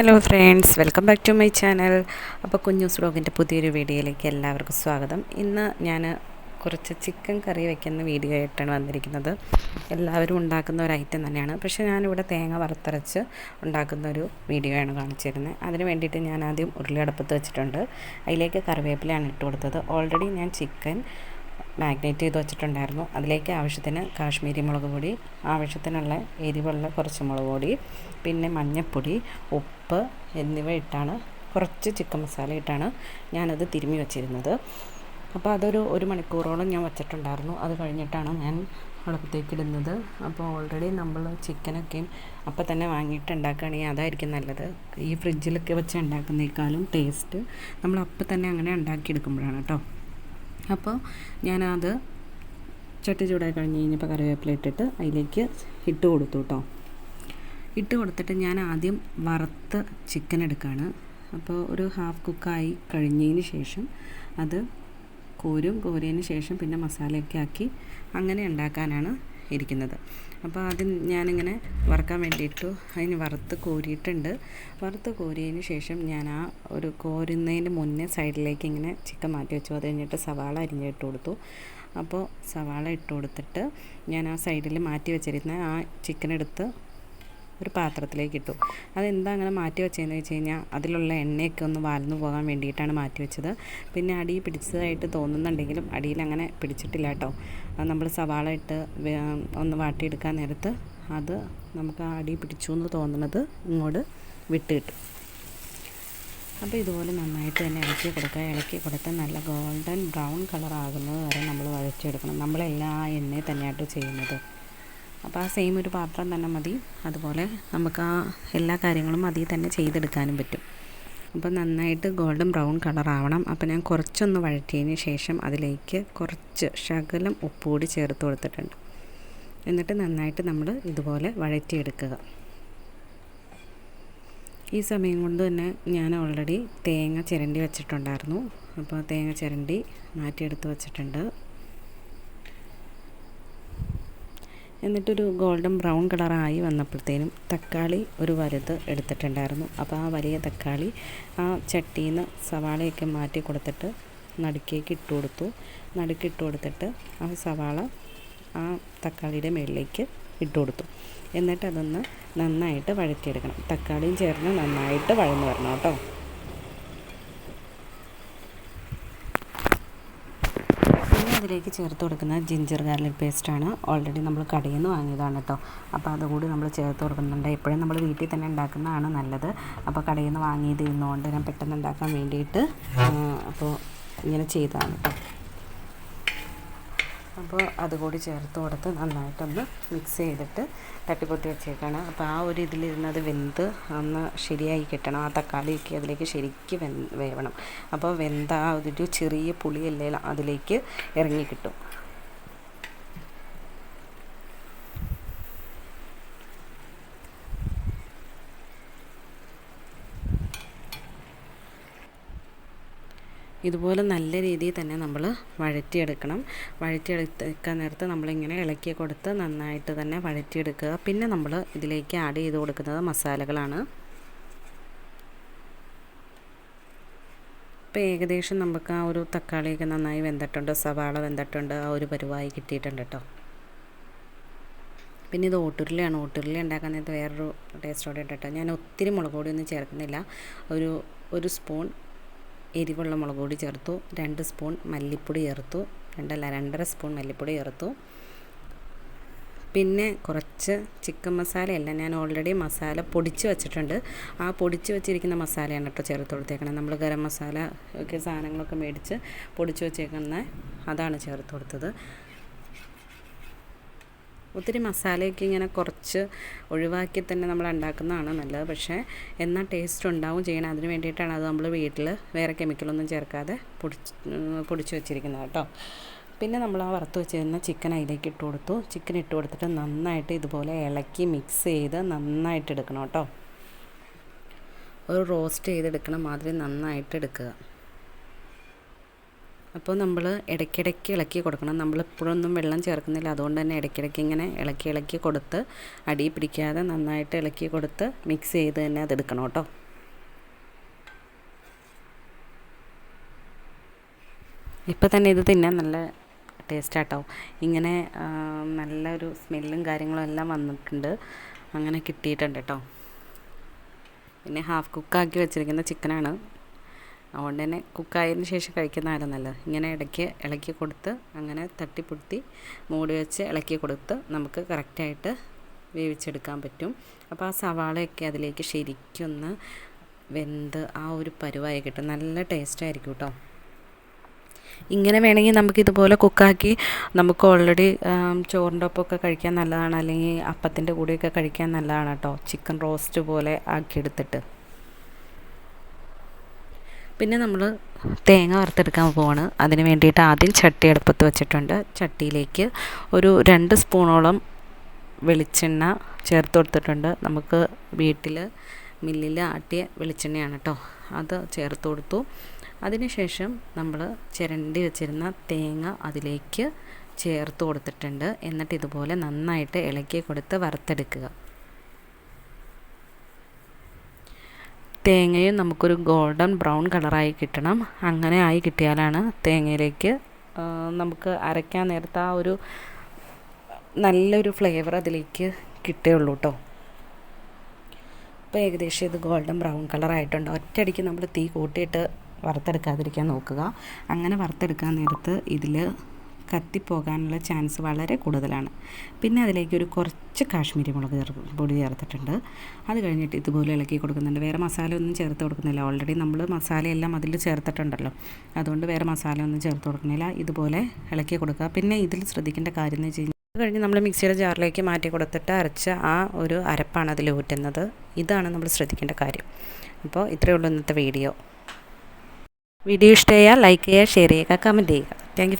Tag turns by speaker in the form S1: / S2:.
S1: hello friends welcome back to my channel അപ്പോൾ കുഞ്ഞുസ് ബ്ലോഗിൻ്റെ പുതിയൊരു വീഡിയോയിലേക്ക് എല്ലാവർക്കും സ്വാഗതം ഇന്ന് ഞാൻ കുറച്ച് ചിക്കൻ കറി വയ്ക്കുന്ന വീഡിയോ ആയിട്ടാണ് വന്നിരിക്കുന്നത് എല്ലാവരും ഉണ്ടാക്കുന്ന ഒരു ഐറ്റം തന്നെയാണ് പക്ഷേ ഞാനിവിടെ തേങ്ങ വറുത്തരച്ച് ഉണ്ടാക്കുന്ന ഒരു വീഡിയോ ആണ് കാണിച്ചിരുന്നത് അതിന് വേണ്ടിയിട്ട് ഞാൻ ആദ്യം ഉരുളി അടുപ്പത്ത് വെച്ചിട്ടുണ്ട് അതിലേക്ക് കറിവേപ്പിലയാണ് ഇട്ട് കൊടുത്തത് ഓൾറെഡി ഞാൻ ചിക്കൻ മാഗ്നേറ്റ് ചെയ്ത് വെച്ചിട്ടുണ്ടായിരുന്നു അതിലേക്ക് ആവശ്യത്തിന് കാശ്മീരി മുളക് പൊടി ആവശ്യത്തിനുള്ള എരിവുള്ള കുറച്ച് മുളക് പൊടി പിന്നെ മഞ്ഞൾപ്പൊടി ഉപ്പ് എന്നിവ ഇട്ടാണ് കുറച്ച് ചിക്കൻ മസാല ഇട്ടാണ് ഞാനത് തിരുമ്മി വെച്ചിരുന്നത് അപ്പോൾ അതൊരു ഒരു മണിക്കൂറോളം ഞാൻ വെച്ചിട്ടുണ്ടായിരുന്നു അത് കഴിഞ്ഞിട്ടാണ് ഞാൻ അടുപ്പത്തേക്ക് ഇടുന്നത് അപ്പോൾ ഓൾറെഡി നമ്മൾ ചിക്കനൊക്കെയും അപ്പോൾ തന്നെ വാങ്ങിയിട്ട് ഉണ്ടാക്കുകയാണെങ്കിൽ അതായിരിക്കും നല്ലത് ഈ ഫ്രിഡ്ജിലൊക്കെ വെച്ച് ഉണ്ടാക്കുന്നേക്കാളും ടേസ്റ്റ് നമ്മൾ അപ്പോൾ തന്നെ അങ്ങനെ ഉണ്ടാക്കിയെടുക്കുമ്പോഴാണ് കേട്ടോ അപ്പോൾ ഞാനത് ചട്ടി ചൂടായി കഴിഞ്ഞ് കഴിഞ്ഞപ്പോൾ കറിവേപ്പില ഇട്ടിട്ട് അതിലേക്ക് ഇട്ട് കൊടുത്തു കേട്ടോ ഇട്ട് കൊടുത്തിട്ട് ഞാൻ ആദ്യം വറുത്ത് ചിക്കൻ എടുക്കുകയാണ് അപ്പോൾ ഒരു ഹാഫ് കുക്കായി കഴിഞ്ഞതിന് ശേഷം അത് കോരും കോരിയതിന് ശേഷം പിന്നെ മസാലയൊക്കെ ആക്കി അങ്ങനെ ഉണ്ടാക്കാനാണ് ഇരിക്കുന്നത് അപ്പോൾ അത് ഞാനിങ്ങനെ വറുക്കാൻ വേണ്ടിയിട്ട് അതിന് വറുത്ത് കോരിയിട്ടുണ്ട് വറുത്ത് കോരിയതിന് ശേഷം ഞാൻ ആ ഒരു കോരുന്നതിന് മുന്നേ സൈഡിലേക്ക് ഇങ്ങനെ ചിക്കൻ മാറ്റി വെച്ചു അത് കഴിഞ്ഞിട്ട് സവാള അരിഞ്ഞിട്ട് കൊടുത്തു അപ്പോൾ സവാള ഇട്ട് കൊടുത്തിട്ട് ഞാൻ ആ സൈഡിൽ മാറ്റി വെച്ചിരുന്ന ആ ചിക്കൻ എടുത്ത് ഒരു പാത്രത്തിലേക്ക് ഇട്ടു അതെന്താ അങ്ങനെ മാറ്റി വെച്ചതെന്ന് വെച്ച് കഴിഞ്ഞാൽ അതിലുള്ള എണ്ണയൊക്കെ ഒന്ന് വാൽന്നു പോകാൻ വേണ്ടിയിട്ടാണ് മാറ്റി വെച്ചത് പിന്നെ അടി പിടിച്ചതായിട്ട് തോന്നുന്നുണ്ടെങ്കിലും അടിയിൽ അങ്ങനെ പിടിച്ചിട്ടില്ല കേട്ടോ നമ്മൾ സവാള ഇട്ട് ഒന്ന് വാട്ടിയെടുക്കാൻ നേരത്ത് അത് നമുക്ക് ആ അടി പിടിച്ചു എന്ന് തോന്നുന്നത് ഇങ്ങോട്ട് വിട്ട് കിട്ടും അപ്പോൾ ഇതുപോലെ നന്നായിട്ട് തന്നെ ഇളക്കി കൊടുക്കുക ഇളക്കി കൊടുത്ത് നല്ല ഗോൾഡൻ ബ്രൗൺ കളർ ആകുന്നത് വരെ നമ്മൾ വഴച്ചെടുക്കണം നമ്മളെല്ലാം എണ്ണയിൽ തന്നെയായിട്ട് ചെയ്യുന്നത് അപ്പോൾ ആ സെയിം ഒരു പാത്രം തന്നെ മതി അതുപോലെ നമുക്ക് ആ എല്ലാ കാര്യങ്ങളും അതിൽ തന്നെ ചെയ്തെടുക്കാനും പറ്റും അപ്പോൾ നന്നായിട്ട് ഗോൾഡൻ ബ്രൗൺ കളറാവണം അപ്പോൾ ഞാൻ കുറച്ചൊന്ന് വഴറ്റിയതിന് ശേഷം അതിലേക്ക് കുറച്ച് ശകലം ഉപ്പ് കൂടി ചേർത്ത് കൊടുത്തിട്ടുണ്ട് എന്നിട്ട് നന്നായിട്ട് നമ്മൾ ഇതുപോലെ വഴറ്റിയെടുക്കുക ഈ സമയം കൊണ്ട് തന്നെ ഞാൻ ഓൾറെഡി തേങ്ങ ചിരണ്ടി വെച്ചിട്ടുണ്ടായിരുന്നു അപ്പോൾ തേങ്ങ ചിരണ്ടി മാറ്റിയെടുത്ത് വെച്ചിട്ടുണ്ട് എന്നിട്ടൊരു ഗോൾഡൻ ബ്രൗൺ കളറായി വന്നപ്പോഴത്തേനും തക്കാളി ഒരു വലുത് എടുത്തിട്ടുണ്ടായിരുന്നു അപ്പോൾ ആ വലിയ തക്കാളി ആ ചട്ടിയിൽ നിന്ന് സവാളയൊക്കെ മാറ്റി കൊടുത്തിട്ട് നടുക്കേക്ക് ഇട്ട് കൊടുത്തു നടുക്കിട്ട് കൊടുത്തിട്ട് ആ സവാള ആ തക്കാളിയുടെ മേളിലേക്ക് ഇട്ട് കൊടുത്തു എന്നിട്ട് അതൊന്ന് നന്നായിട്ട് വഴറ്റിയെടുക്കണം തക്കാളിയും ചേർന്ന് നന്നായിട്ട് വഴന്നു വരണം കേട്ടോ അതിലേക്ക് ചേർത്ത് കൊടുക്കുന്നത് ജിഞ്ചർ ഗാർലിക് പേസ്റ്റാണ് ഓൾറെഡി നമ്മൾ കടയിൽ നിന്ന് വാങ്ങിയതാണ് കേട്ടോ അപ്പോൾ അതുകൂടി നമ്മൾ ചേർത്ത് കൊടുക്കുന്നുണ്ട് എപ്പോഴും നമ്മൾ വീട്ടിൽ തന്നെ ഉണ്ടാക്കുന്നതാണ് നല്ലത് അപ്പോൾ കടയിൽ നിന്ന് വാങ്ങിയത് ഇന്നുകൊണ്ട് ഞാൻ പെട്ടെന്ന് ഉണ്ടാക്കാൻ വേണ്ടിയിട്ട് അപ്പോൾ ഇങ്ങനെ ചെയ്തതാണ് കേട്ടോ അപ്പോൾ അതുകൂടി ചേർത്ത് കൊടുത്ത് നന്നായിട്ടൊന്ന് മിക്സ് ചെയ്തിട്ട് തട്ടിപ്പൊത്തി വെച്ചേക്കാണ് അപ്പോൾ ആ ഒരു ഇതിലിരുന്നത് വെന്ത് ഒന്ന് ശരിയായി കിട്ടണം ആ തക്കാളിയൊക്കെ അതിലേക്ക് ശരിക്ക് വെ വേവണം അപ്പോൾ വെന്ത ആ ഒരു ചെറിയ പുളിയല്ലേ അതിലേക്ക് ഇറങ്ങിക്കിട്ടും കിട്ടും ഇതുപോലെ നല്ല രീതിയിൽ തന്നെ നമ്മൾ വഴറ്റിയെടുക്കണം വഴറ്റിയെടുക്കാൻ നേരത്ത് നമ്മളിങ്ങനെ ഇളക്കി കൊടുത്ത് നന്നായിട്ട് തന്നെ വഴറ്റിയെടുക്കുക പിന്നെ നമ്മൾ ഇതിലേക്ക് ആഡ് ചെയ്ത് കൊടുക്കുന്നത് മസാലകളാണ് ഇപ്പോൾ ഏകദേശം നമുക്ക് ആ ഒരു തക്കാളിയൊക്കെ നന്നായി വെന്തിട്ടുണ്ട് സവാള വെന്തിട്ടുണ്ട് ആ ഒരു പരുവായി കിട്ടിയിട്ടുണ്ട് കേട്ടോ പിന്നെ ഇത് ഓട്ടുരുളിയാണ് ഓട്ടുരുളി ഉണ്ടാക്കാൻ നേരത്തെ വേറൊരു ടേസ്റ്റോടെ കേട്ടോ ഞാൻ ഒത്തിരി മുളക് പൊടിയൊന്നും ചേർക്കുന്നില്ല ഒരു ഒരു സ്പൂൺ എരിവുള്ള മുളക് പൊടി ചേർത്തു രണ്ട് സ്പൂൺ മല്ലിപ്പൊടി ചേർത്തു രണ്ടല്ല രണ്ടര സ്പൂൺ മല്ലിപ്പൊടി ചേർത്തു പിന്നെ കുറച്ച് ചിക്കൻ മസാലയല്ല ഞാൻ ഓൾറെഡി മസാല പൊടിച്ച് വെച്ചിട്ടുണ്ട് ആ പൊടിച്ച് വെച്ചിരിക്കുന്ന മസാലയാണ് കേട്ടോ ചേർത്ത് കൊടുത്തേക്കണത് നമ്മൾ ഗരം മസാല ഒക്കെ സാധനങ്ങളൊക്കെ മേടിച്ച് പൊടിച്ച് വെച്ചേക്കുന്ന അതാണ് ചേർത്ത് കൊടുത്തത് ഒത്തിരി മസാലയൊക്കെ ഇങ്ങനെ കുറച്ച് ഒഴിവാക്കി തന്നെ നമ്മൾ ഉണ്ടാക്കുന്നതാണ് നല്ലത് പക്ഷേ എന്നാൽ ടേസ്റ്റ് ഉണ്ടാവും ചെയ്യണം അതിന് വേണ്ടിയിട്ടാണ് അത് നമ്മൾ വീട്ടിൽ വേറെ കെമിക്കലൊന്നും ചേർക്കാതെ പൊടി പൊടിച്ച് വെച്ചിരിക്കുന്നത് കേട്ടോ പിന്നെ നമ്മൾ ആ വറുത്ത് വെച്ചിരുന്ന ചിക്കൻ അതിലേക്ക് ഇട്ട് കൊടുത്തു ചിക്കൻ ഇട്ട് കൊടുത്തിട്ട് നന്നായിട്ട് ഇതുപോലെ ഇളക്കി മിക്സ് ചെയ്ത് നന്നായിട്ട് എടുക്കണം കേട്ടോ ഒരു റോസ്റ്റ് ചെയ്തെടുക്കണ മാതിരി നന്നായിട്ട് എടുക്കുക അപ്പോൾ നമ്മൾ ഇടയ്ക്കിടയ്ക്ക് ഇളക്കി കൊടുക്കണം നമ്മൾ ഇപ്പോഴൊന്നും വെള്ളം ചേർക്കുന്നില്ല അതുകൊണ്ട് തന്നെ ഇടയ്ക്കിടയ്ക്ക് ഇങ്ങനെ ഇളക്കി ഇളക്കി കൊടുത്ത് അടി പിടിക്കാതെ നന്നായിട്ട് ഇളക്കി കൊടുത്ത് മിക്സ് ചെയ്ത് തന്നെ അത് എടുക്കണം കേട്ടോ ഇപ്പോൾ തന്നെ ഇത് തിന്നാൻ നല്ല ടേസ്റ്റ് ആട്ടോ ഇങ്ങനെ നല്ലൊരു സ്മെല്ലും കാര്യങ്ങളും എല്ലാം വന്നിട്ടുണ്ട് അങ്ങനെ കിട്ടിയിട്ടുണ്ട് കേട്ടോ പിന്നെ ഹാഫ് കുക്കാക്കി വെച്ചിരിക്കുന്ന ചിക്കനാണ് അതുകൊണ്ട് തന്നെ കുക്കായതിന് ശേഷം കഴിക്കുന്നതാണ് നല്ലത് ഇങ്ങനെ ഇടയ്ക്ക് ഇളക്കി കൊടുത്ത് അങ്ങനെ തട്ടിപ്പൊടുത്തി മൂടി വെച്ച് ഇളക്കി കൊടുത്ത് നമുക്ക് കറക്റ്റായിട്ട് വേവിച്ചെടുക്കാൻ പറ്റും അപ്പോൾ ആ സവാളയൊക്കെ അതിലേക്ക് ശരിക്കൊന്ന് വെന്ത് ആ ഒരു പരുവായി കിട്ടും നല്ല ടേസ്റ്റായിരിക്കും കേട്ടോ ഇങ്ങനെ വേണമെങ്കിൽ നമുക്കിതുപോലെ കുക്കാക്കി നമുക്ക് ഓൾറെഡി ചോറിൻ്റെ ഒപ്പമൊക്കെ കഴിക്കാൻ നല്ലതാണ് അല്ലെങ്കിൽ അപ്പത്തിൻ്റെ കൂടെയൊക്കെ കഴിക്കാൻ നല്ലതാണ് കേട്ടോ ചിക്കൻ റോസ്റ്റ് പോലെ ആക്കിയെടുത്തിട്ട് പിന്നെ നമ്മൾ തേങ്ങ വറുത്തെടുക്കാൻ പോവാണ് അതിന് വേണ്ടിയിട്ട് ആദ്യം ചട്ടി അടുപ്പത്ത് വെച്ചിട്ടുണ്ട് ചട്ടിയിലേക്ക് ഒരു രണ്ട് സ്പൂണോളം വെളിച്ചെണ്ണ ചേർത്ത് കൊടുത്തിട്ടുണ്ട് നമുക്ക് വീട്ടിൽ മില്ലിൽ ആട്ടിയ വെളിച്ചെണ്ണയാണ് കേട്ടോ അത് ചേർത്ത് കൊടുത്തു അതിനുശേഷം നമ്മൾ ചിരണ്ടി വെച്ചിരുന്ന തേങ്ങ അതിലേക്ക് ചേർത്ത് കൊടുത്തിട്ടുണ്ട് എന്നിട്ട് ഇതുപോലെ നന്നായിട്ട് ഇളക്കി കൊടുത്ത് വറുത്തെടുക്കുക തേങ്ങയും നമുക്കൊരു ഗോൾഡൻ ബ്രൗൺ കളറായി കിട്ടണം അങ്ങനെ ആയി കിട്ടിയാലാണ് തേങ്ങയിലേക്ക് നമുക്ക് അരയ്ക്കാൻ നേരത്തെ ആ ഒരു നല്ലൊരു ഫ്ലേവർ അതിലേക്ക് കിട്ടുകയുള്ളൂ കേട്ടോ ഇപ്പോൾ ഏകദേശം ഇത് ഗോൾഡൻ ബ്രൗൺ കളറായിട്ടുണ്ട് ഒറ്റയടിക്ക് നമ്മൾ തീ കൂട്ടിയിട്ട് വറുത്തെടുക്കാതിരിക്കാൻ നോക്കുക അങ്ങനെ വറുത്തെടുക്കാൻ നേരത്ത് ഇതിൽ കത്തിപ്പോകാനുള്ള ചാൻസ് വളരെ കൂടുതലാണ് പിന്നെ അതിലേക്ക് ഒരു കുറച്ച് കാശ്മീരി മുളക് പൊടി ചേർത്തിട്ടുണ്ട് അത് കഴിഞ്ഞിട്ട് ഇതുപോലെ ഇളക്കി കൊടുക്കുന്നുണ്ട് വേറെ മസാല ഒന്നും ചേർത്ത് കൊടുക്കുന്നില്ല ഓൾറെഡി നമ്മൾ മസാലയെല്ലാം അതിൽ ചേർത്തിട്ടുണ്ടല്ലോ അതുകൊണ്ട് വേറെ മസാല ഒന്നും ചേർത്ത് കൊടുക്കുന്നില്ല ഇതുപോലെ ഇളക്കി കൊടുക്കുക പിന്നെ ഇതിൽ ശ്രദ്ധിക്കേണ്ട കാര്യം എന്ന് വെച്ച് കഴിഞ്ഞാൽ കഴിഞ്ഞ് നമ്മൾ മിക്സിയുടെ ജാറിലേക്ക് മാറ്റി കൊടുത്തിട്ട് അരച്ച ആ ഒരു അരപ്പാണ് അതിൽ ഊറ്റുന്നത് ഇതാണ് നമ്മൾ ശ്രദ്ധിക്കേണ്ട കാര്യം അപ്പോൾ ഇത്രയേ ഉള്ളൂ ഇന്നത്തെ വീഡിയോ വീഡിയോ ഇഷ്ടമായ ലൈക്ക് ചെയ്യുക ഷെയർ ചെയ്യുക കമൻറ്റ് ചെയ്യുക